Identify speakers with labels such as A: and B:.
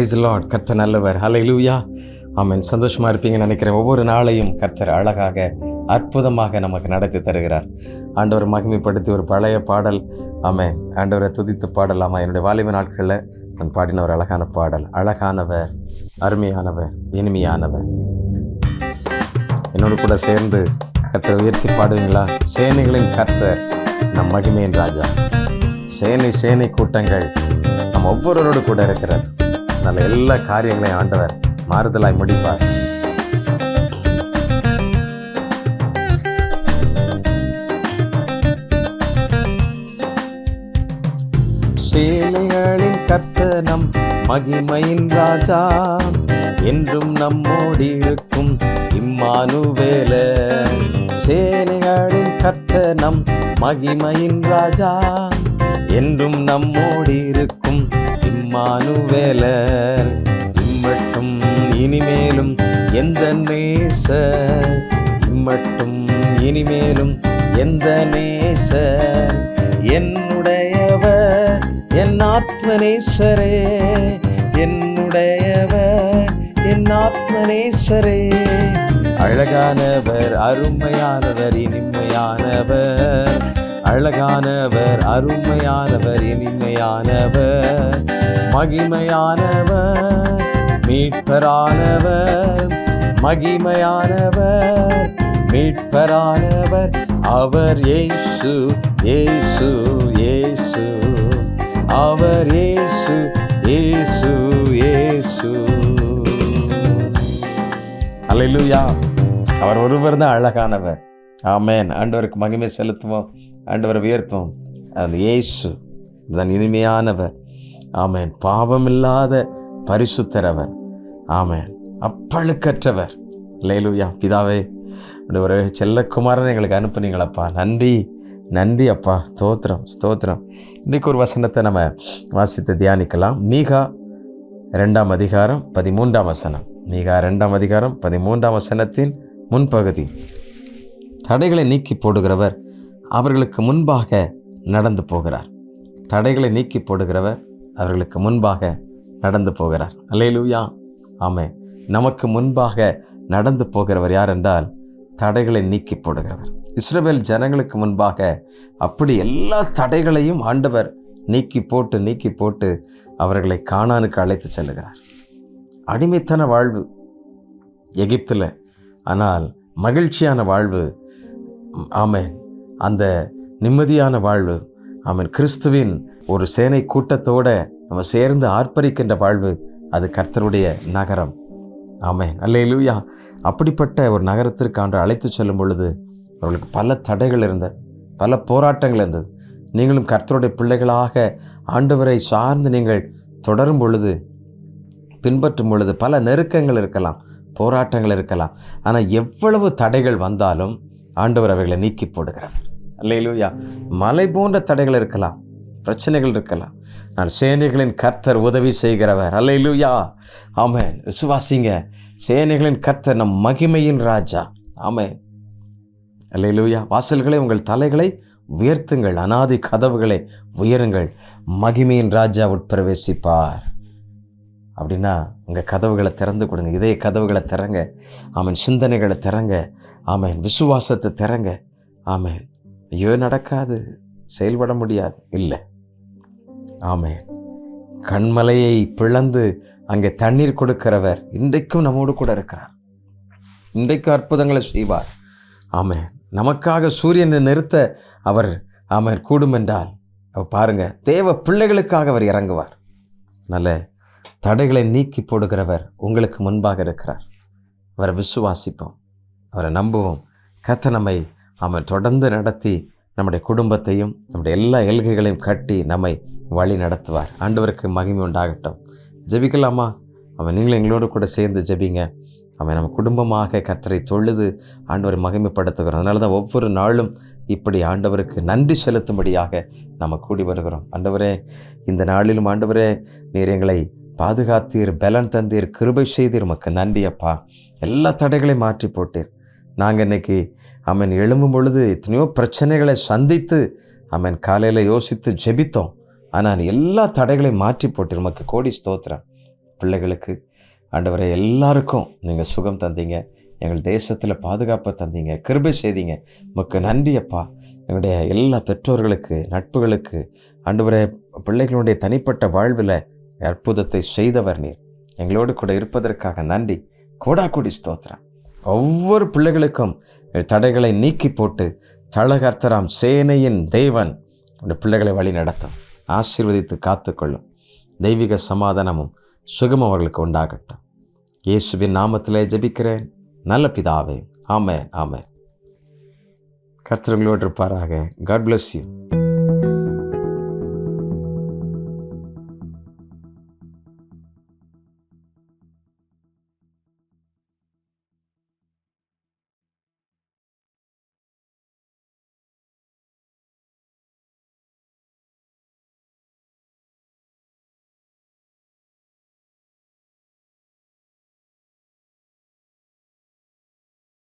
A: Price Lord கர்த்தர் நல்லவர். ஹலை லூயா ஆமென். சந்தோஷமாக இருப்பீங்கன்னு நினைக்கிறேன். ஒவ்வொரு நாளையும் கர்த்தர் அழகாக அற்புதமாக நமக்கு நடத்தி தருகிறார். ஆண்டவர் மகிமைப்படுத்தி ஒரு பழைய பாடல். ஆமென். ஆண்டவரை துதித்து பாடலாமா? என்னுடைய வாலிப நாட்களில் நான் பாடின ஒரு அழகான பாடல். அழகானவர் அருமையானவர் இனிமையானவர். என்னோடு கூட சேர்ந்து கர்த்தர் உயர்த்தி பாடுவீங்களா? சேனைகளின் கர்த்தர் நம் மகிமையின் ராஜா. சேனை சேனை கூட்டங்கள் நம் ஒவ்வொருவரோடு கூட இருக்கிறார் நல்ல எல்லா காரியங்களையும் ஆண்டவர் மாறுதலாய் முடிப்பார். சேனைகளின் கர்த்தனம் மகிமையின் ராஜா. என்றும் நம்மோடி இருக்கும் இம்மானுவேல. சேனைகளின் கர்த்தனம் மகிமையின் ராஜா. என்றும் நம்மோடி இருக்கும் மானுவேலர் இம்மட்டும் இனிமேலும் எந்த நேச இம்மட்டும் இனிமேலும் எந்த நேச என்னுடையவ என் ஆத்மநேசரே. என்னுடையவ என் ஆத்மநேசரே. அழகானவர் அருமையானவர் இனிமையானவர். அழகானவர் அருமையானவர் இனிமையானவர். மகிமையானவர் மீட்பரானவர் மகிமையானவர் மீட்பரானவர். அவர் ஏசு ஏசு ஏசு அவர் ஏசு ஏசு ஏசு அல்லேலூயா. அவர் ஒருவர் தான் அழகானவர். ஆமேன். ஆண்டவருக்கு மகிமை செலுத்துவோம். ஆண்டவர் உயர்த்துவோம். அந்த இயேசு தான் இனிமையானவர். ஆமேன். பாவமில்லாத பரிசுத்தரவர். ஆமேன். அப்பழுக்கற்றவர். லேலுயா பிதாவே ஒரு செல்லக்குமாரன் எங்களுக்கு அனுப்புனீங்களப்பா. நன்றி நன்றி அப்பா. ஸ்தோத்திரம் ஸ்தோத்திரம். இன்றைக்கு ஒரு வசனத்தை நம்ம வாசித்து தியானிக்கலாம். மீகா ரெண்டாம் அதிகாரம் பதிமூன்றாம் வசனம். மீகா ரெண்டாம் அதிகாரம் பதிமூன்றாம் வசனத்தின் முன்பகுதி. தடைகளை நீக்கி போடுகிறவர் அவர்களுக்கு முன்பாக நடந்து போகிறார். தடைகளை நீக்கி போடுகிறவர் அவர்களுக்கு முன்பாக நடந்து போகிறார். அல்லேலூயா. ஆமே நமக்கு முன்பாக நடந்து போகிறவர் யார் என்றால் தடைகளை நீக்கி போடுகிறவர். இஸ்ரேல் ஜனங்களுக்கு முன்பாக அப்படி எல்லா தடைகளையும் ஆண்டவர் நீக்கி போட்டு நீக்கி போட்டு அவர்களை காணானுக்கு அழைத்து செல்லுகிறார். அடிமைத்தன வாழ்வு எகிப்தில். ஆனால் மகிழ்ச்சியான வாழ்வு ஆமேன். அந்த நிம்மதியான வாழ்வு ஆமேன். கிறிஸ்துவின் ஒரு சேனை கூட்டத்தோட நம்ம சேர்ந்து ஆர்ப்பரிக்கின்ற வாழ்வு அது கர்த்தருடைய நகரம். ஆமேன். அல்லேலூயா. அப்படிப்பட்ட ஒரு நகரத்திற்கு ஆண்டு அழைத்து செல்லும் பொழுது அவர்களுக்கு பல தடைகள் இருந்தது. பல போராட்டங்கள் இருந்தது. நீங்களும் கர்த்தருடைய பிள்ளைகளாக ஆண்டவரை சார்ந்து நீங்கள் தொடரும் பொழுது பின்பற்றும் பொழுது பல நெருக்கங்கள் இருக்கலாம் போராட்டங்கள் இருக்கலாம். ஆனால் எவ்வளவு தடைகள் வந்தாலும் ஆண்டவர் அவைகளை நீக்கி போடுகிறார். அல்லையிலூயா மலை போன்ற தடைகள் இருக்கலாம். பிரச்சனைகள் இருக்கலாம். நான் சேனைகளின் கர்த்தர் உதவி செய்கிறவர். அல்லையிலூயா ஆமேன். விசுவாசிங்க. சேனைகளின் கர்த்தர் நம் மகிமையின் ராஜா. ஆமென். அல்லையிலூயா வாசல்களை உங்கள் தலைகளை உயர்த்துங்கள். அனாதி கதவுகளை உயருங்கள். மகிமையின் ராஜா உட்பிரவேசிப்பார் அப்படின்னா உங்கள் கதவுகளை திறந்து கொடுங்க. இதே கதவுகளை திறங்க. ஆமன். சிந்தனைகளை திறங்க. ஆமேன். விசுவாசத்தை திறங்க. ஆமேன். ஐயோ நடக்காது. செயல்பட முடியாது. இல்லை. ஆமே கண்மலையை பிளந்து அங்கே தண்ணீர் கொடுக்கிறவர் இன்றைக்கும் நம்மோடு கூட இருக்கிறார். இன்றைக்கும் அற்புதங்களை செய்வார். ஆமே நமக்காக சூரியனை நிறுத்த அவர் ஆமேன் கூடும் என்றால் பாருங்க தேவ பிள்ளைகளுக்காக அவர் இறங்குவார். நல்ல தடைகளை நீக்கி போடுகிறவர் உங்களுக்கு முன்பாக இருக்கிறார். அவரை விசுவாசிப்போம். அவரை நம்புவோம். கத்த நம்மை அவன் தொடர்ந்து நடத்தி நம்முடைய குடும்பத்தையும் நம்முடைய எல்லா எல்கைகளையும் கட்டி நம்மை வழி நடத்துவார். ஆண்டவருக்கு மகிமை உண்டாகட்டும். ஜெபிக்கலாமா? அவன் நீங்களும் எங்களோடு கூட சேர்ந்து ஜெபிங்க. அவன் நம்ம குடும்பமாக கத்தரை தொழுது ஆண்டவரை மகிமைப்படுத்துகிறோம் அதனால தான் ஒவ்வொரு நாளும் இப்படி ஆண்டவருக்கு நன்றி செலுத்தும்படியாக நம்ம கூடி வருகிறோம். ஆண்டவரே இந்த நாளிலும் ஆண்டவரே நீர் எங்களை பாதுகாத்தீர் பலன் தந்தீர் கிருபை செய்தீர். உமக்கு நன்றி அப்பா. எல்லா தடைகளையும் மாற்றி போட்டீர். நாங்கள் இன்னைக்கு அவன் எழும்பும் பொழுது எத்தனையோ பிரச்சனைகளை சந்தித்து அவன் காலையில் யோசித்து ஜெபித்தோம். ஆனால் எல்லா தடைகளையும் மாற்றி போட்டு நமக்கு கோடி ஸ்தோத்திரம். பிள்ளைகளுக்கு ஆண்டவரை எல்லாருக்கும் நீங்கள் சுகம் தந்தீங்க. எங்கள் தேசத்தில் பாதுகாப்பை தந்தீங்க. கிருபை செய்தீங்க. உமக்கு நன்றி அப்பா. எங்களுடைய எல்லா பெற்றோர்களுக்கு நட்புகளுக்கு ஆண்டவரே பிள்ளைகளுடைய தனிப்பட்ட வாழ்வில் அற்புதத்தை செய்தவர் நீர். எங்களோடு கூட இருப்பதற்காக நன்றி. கோடாக்குடி ஸ்தோத்திரம். ஒவ்வொரு பிள்ளைகளுக்கும் தடைகளை நீக்கி போட்டு தளகர்த்தராம் சேனையின் தேவன் உடைய பிள்ளைகளை வழி நடத்தும். ஆசீர்வதித்து காத்துக்கொள்ளும். தெய்வீக சமாதானமும் சுகமும் அவர்களுக்கு உண்டாகட்டும். இயேசுவின் நாமத்திலே ஜெபிக்கிறேன். நல்ல பிதாவே. ஆமே ஆமே கர்த்தர்களோடு இருப்பாராக. God bless you